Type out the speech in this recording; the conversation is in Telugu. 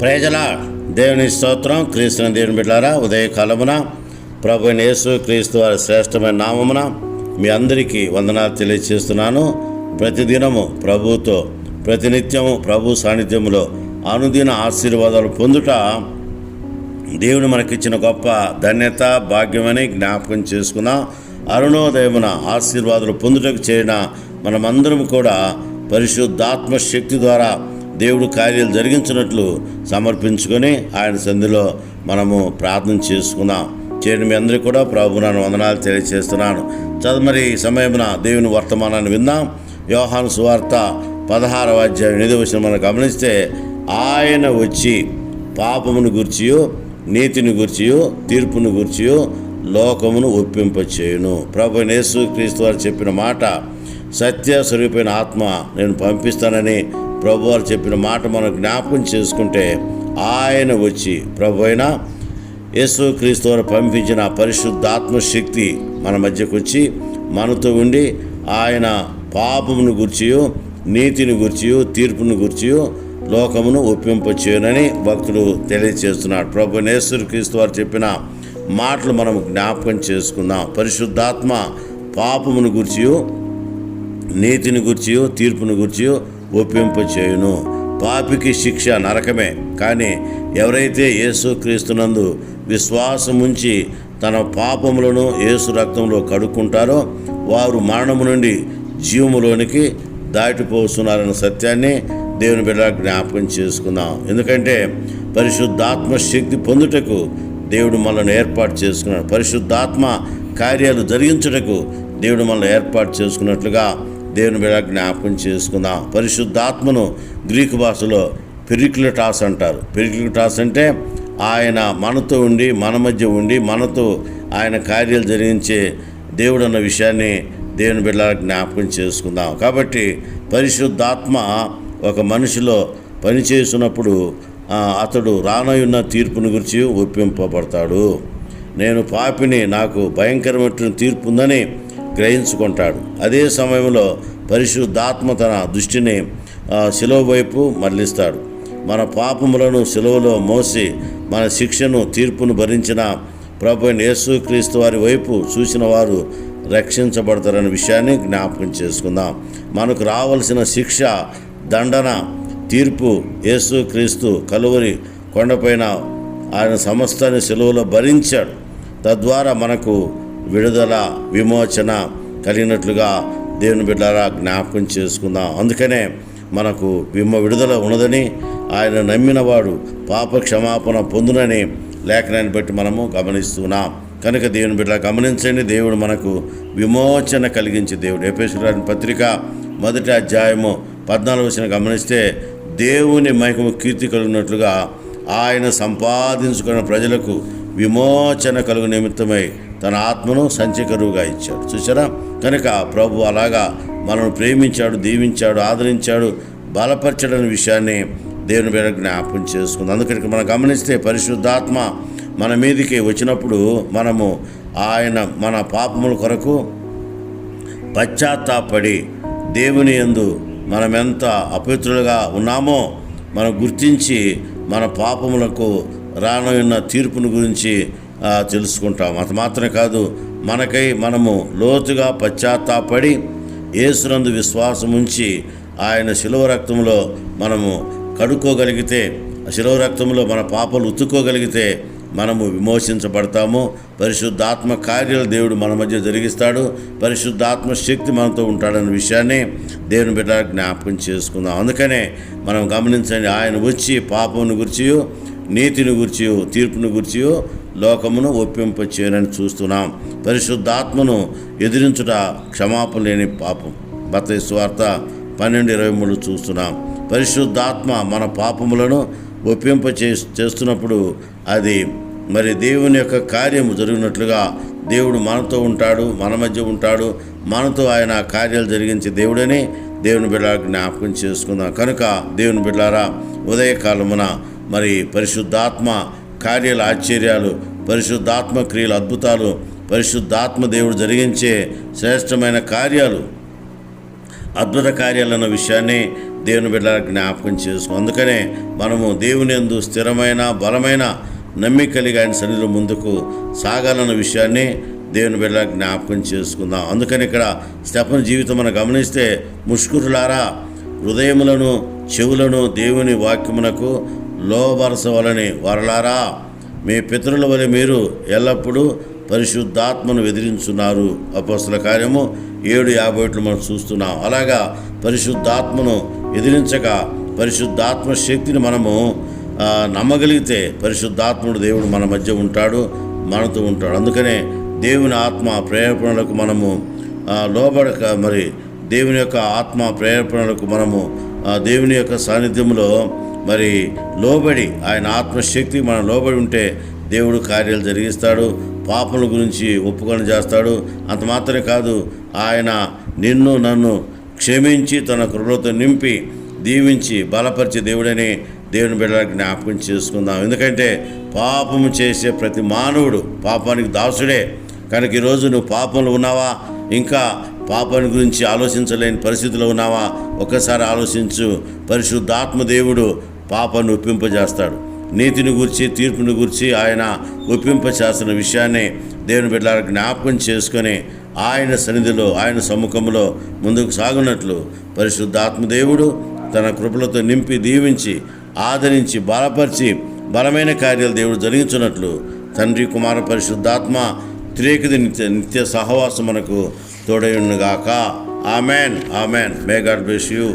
ప్రజల దేవుని స్తోత్రం క్రీస్తుని దేవుని బిడ్డారా ఉదయకాలమున ప్రభు యేసు క్రీస్తు వారి శ్రేష్టమైన నామమున మీ అందరికీ వందనాలు తెలియజేస్తున్నాను ప్రతిదినము ప్రభుతో ప్రతినిత్యము ప్రభు సాన్నిధ్యములో అనుదిన ఆశీర్వాదాలు పొందుట దేవుడు మనకిచ్చిన గొప్ప ధన్యత భాగ్యమని జ్ఞాపకం చేసుకున్న అరుణోదయమున ఆశీర్వాదాలు పొందుటకు చేరిన మనమందరం కూడా పరిశుద్ధాత్మ శక్తి ద్వారా దేవుడు కార్యాలు జరిగించినట్లు సమర్పించుకొని ఆయన సంధిలో మనము ప్రార్థన చేసుకున్నాం. చేయడం మీ అందరికీ కూడా ప్రభు నన్ను వందనాలు తెలియజేస్తున్నాను చదువు మరి ఈ సమయమున దేవుని వర్తమానాన్ని విందాం. యోహాను సువార్త పదహారవ అధ్యాయం ఎనిమిది వచ్చిన మనం గమనిస్తే ఆయన వచ్చి పాపమును గుర్చియు నీతిని గుర్చియు తీర్పును గుర్చియు లోకమును ఒప్పింపచేయును. ప్రభు యేసు క్రీస్తు వారు చెప్పిన మాట సత్య స్వరూపైన ఆత్మ నేను పంపిస్తానని ప్రభువారు చెప్పిన మాట మనం జ్ఞాపకం చేసుకుంటే ఆయన వచ్చి ప్రభు అయినా యేసు క్రీస్తు వారు పంపించిన పరిశుద్ధాత్మ శక్తి మన మధ్యకు వచ్చి మనతో ఉండి ఆయన పాపమును గుర్చియు నీతిని గుర్చియు తీర్పును గుర్చియు లోకమును ఒప్పింపచేయునని భక్తుడు తెలియజేస్తున్నాడు ప్రభు నేశ్వరు క్రీస్తు వారు చెప్పిన మాటలు మనం జ్ఞాపకం చేసుకుందాం. పరిశుద్ధాత్మ పాపమును గుర్చియు నీతిని గుర్చియు తీర్పును గుర్చియో ఒప్పింపచేయును. పాపికి శిక్ష నరకమే. కానీ ఎవరైతే యేసు విశ్వాసముంచి ఉంచి తన పాపములను యేసు రక్తంలో కడుక్కుంటారో వారు మరణము నుండి జీవములోనికి దాటిపోతున్నారన్న సత్యాన్ని దేవుని బిడ్డ జ్ఞాపకం చేసుకుందాం. ఎందుకంటే పరిశుద్ధాత్మ శక్తి పొందుటకు దేవుడు మనల్ని ఏర్పాటు చేసుకున్నాడు. పరిశుద్ధాత్మ కార్యాలు జరిగించుటకు దేవుడు మనల్ని ఏర్పాటు చేసుకున్నట్లుగా దేవుని బిడ్డ జ్ఞాపకం చేసుకుందాం. పరిశుద్ధాత్మను గ్రీకు భాషలో పెరిక్లటాస్ అంటారు. పెరిక్లటాస్ అంటే ఆయన మనతో ఉండి మన మధ్య ఉండి మనతో ఆయన కార్యాలు జరిగించే దేవుడు అన్న విషయాన్ని దేవుని బిడ్డ జ్ఞాపకం చేసుకుందాం. కాబట్టి పరిశుద్ధాత్మ ఒక మనిషిలో పనిచేసినప్పుడు అతడు రానయున్న తీర్పును గురించి ఒప్పింపబడతాడు. నేను పాపిని నాకు భయంకరమైన తీర్పు ఉందని గ్రహించుకుంటాడు. అదే సమయంలో పరిశుద్ధాత్మ తన దృష్టిని శిలువ వైపు మరలిస్తాడు. మన పాపములను శిలువలో మోసి మన శిక్షను తీర్పును భరించిన ప్రభు యేసుక్రీస్తు వారి వైపు చూసిన వారు రక్షించబడతారనే విషయాన్ని జ్ఞాపకం చేసుకుందాం. మనకు రావలసిన శిక్ష దండన తీర్పు యేసుక్రీస్తు కలువరి కొండపైన ఆయన సమస్తాన్ని సెలవులో భరించాడు. తద్వారా మనకు విడుదల విమోచన కలిగినట్లుగా దేవుని బిడ్డారా జ్ఞాపకం చేసుకుందాం. అందుకనే మనకు విమ విడుదల ఉన్నదని ఆయన నమ్మినవాడు పాప క్షమాపణ పొందునని లేఖనాన్ని బట్టి మనము గమనిస్తున్నాం. కనుక దేవుని బిడ్డ గమనించండి దేవుడు మనకు విమోచన కలిగించే దేవుడు. ఎపేశ్వరాని పత్రిక మొదటి అధ్యాయము పద్నాలుగు వచ్చిన గమనిస్తే దేవుని మైకము కీర్తి కలిగినట్లుగా ఆయన సంపాదించుకున్న ప్రజలకు విమోచన కలుగు నిమిత్తమై తన ఆత్మను సంచకరువుగా ఇచ్చాడు. చూసారా కనుక ప్రభు అలాగా మనను ప్రేమించాడు దీవించాడు ఆదరించాడు బలపరచడని విషయాన్ని దేవుని పేర జ్ఞాపకం చేసుకుంది. అందుకని మనం గమనిస్తే పరిశుద్ధాత్మ మన మీదికి వచ్చినప్పుడు మనము ఆయన మన పాపముల కొరకు పశ్చాత్తాపడి దేవుని యందు మనమెంత అపవిత్రులుగా ఉన్నామో మనం గుర్తించి మన పాపములకు రానున్న తీర్పును గురించి తెలుసుకుంటాం. అది మాత్రమే కాదు మనకై మనము లోతుగా పశ్చాత్తాపడి ఏసునందు విశ్వాసం ఉంచి ఆయన శిలువ రక్తంలో మనము కడుక్కోగలిగితే శిలువ రక్తంలో మన పాపలు ఉతుక్కోగలిగితే మనము విమోచించబడతాము. పరిశుద్ధాత్మ కార్యాలు దేవుడు మన మధ్య జరిగిస్తాడు. పరిశుద్ధాత్మ శక్తి మనతో ఉంటాడన్న విషయాన్ని దేవుని బిడ్డ జ్ఞాపకం చేసుకుందాం. అందుకనే మనం గమనించండి ఆయన వచ్చి పాపమును గుర్చియో నీతిని గురించి తీర్పును గుర్చియో లోకమును ఒప్పింపచేయనని చూస్తున్నాం. పరిశుద్ధాత్మను ఎదిరించుట క్షమాపణ లేని పాపం. బత స్వార్త పన్నెండు ఇరవై మూడు చూస్తున్నాం. పరిశుద్ధాత్మ మన పాపములను ఒప్పింప చే చేస్తున్నప్పుడు అది మరి దేవుని యొక్క కార్యము జరిగినట్లుగా దేవుడు మనతో ఉంటాడు మన మధ్య ఉంటాడు. మనతో ఆయన కార్యాలు జరిగించే దేవుడని దేవుని బిడ్డలకు జ్ఞాపకం చేసుకుందాం. కనుక దేవుని బిడ్డారా ఉదయకాలమున మరి పరిశుద్ధాత్మ కార్యాల ఆశ్చర్యాలు పరిశుద్ధాత్మ క్రియల అద్భుతాలు పరిశుద్ధాత్మ దేవుడు జరిగించే శ్రేష్టమైన కార్యాలు అద్భుత కార్యాలన్న విషయాన్ని దేవుని బిడ్డ జ్ఞాపకం చేసుకో. అందుకనే మనము దేవుని ఎందు స్థిరమైన బలమైన నమ్మిక కలిగి ఆయన సన్నిధిలో ముందుకు సాగాలన్న విషయాన్ని దేవుని బిడ్డ జ్ఞాపకం చేసుకుందాం. అందుకని ఇక్కడ స్టెఫన్ జీవితం మనం గమనిస్తే ముష్కురులారా హృదయములను చెవులను దేవుని వాక్యమునకు లోబరసవలని వరలారా మీ పితరుల వలె మీరు ఎల్లప్పుడూ పరిశుద్ధాత్మను ఎదిరించున్నారు. అపోస్తుల కార్యము ఏడు యాభై ఒకటి మనం చూస్తున్నాం. అలాగా పరిశుద్ధాత్మను ఎదిరించక పరిశుద్ధాత్మ శక్తిని మనము నమ్మగలిగితే పరిశుద్ధాత్ముడు దేవుడు మన మధ్య ఉంటాడు మనతో ఉంటాడు. అందుకనే దేవుని ఆత్మ ప్రేరేపణలకు మనము లోబడక మరి దేవుని యొక్క ఆత్మ ప్రేరేపణలకు మనము దేవుని యొక్క సాన్నిధ్యంలో మరి లోబడి ఆయన ఆత్మశక్తి మనం లోబడి ఉంటే దేవుడు కార్యాలు జరిగిస్తాడు పాపల గురించి ఒప్పుకొని చేస్తాడు. అంత మాత్రమే కాదు ఆయన నిన్ను నన్ను క్షమించి తన కృపలతో నింపి దీవించి బలపరిచే దేవుడని దేవుని బిడ్డలకు జ్ఞాపకం చేసుకుందాం. ఎందుకంటే పాపము చేసే ప్రతి మానవుడు పాపానికి దాసుడే. కనుక ఈరోజు నువ్వు పాపంలో ఉన్నావా? ఇంకా పాపాన్ని గురించి ఆలోచించలేని పరిస్థితిలో ఉన్నావా? ఒక్కసారి ఆలోచించు. పరిశుద్ధాత్మ దేవుడు పాపను ఒప్పింపజేస్తాడు నీతిని గురించి తీర్పుని గురించి ఆయన ఒప్పింపచేస్తున్న విషయాన్ని దేవుని బిడ్డలకు జ్ఞాపకం చేసుకొని ఆయన సన్నిధిలో ఆయన సముఖంలో ముందుకు సాగునట్లు పరిశుద్ధాత్మ దేవుడు తన కృపలతో నింపి దీవించి ఆదరించి బలపరిచి బలమైన కార్యాలు దేవుడు జరిగించున్నట్లు తండ్రి కుమార పరిశుద్ధాత్మ త్రేకది నిత్య నిత్య సహవాసం మనకు తోడయుండుగాక. Amen amen. May God bless you.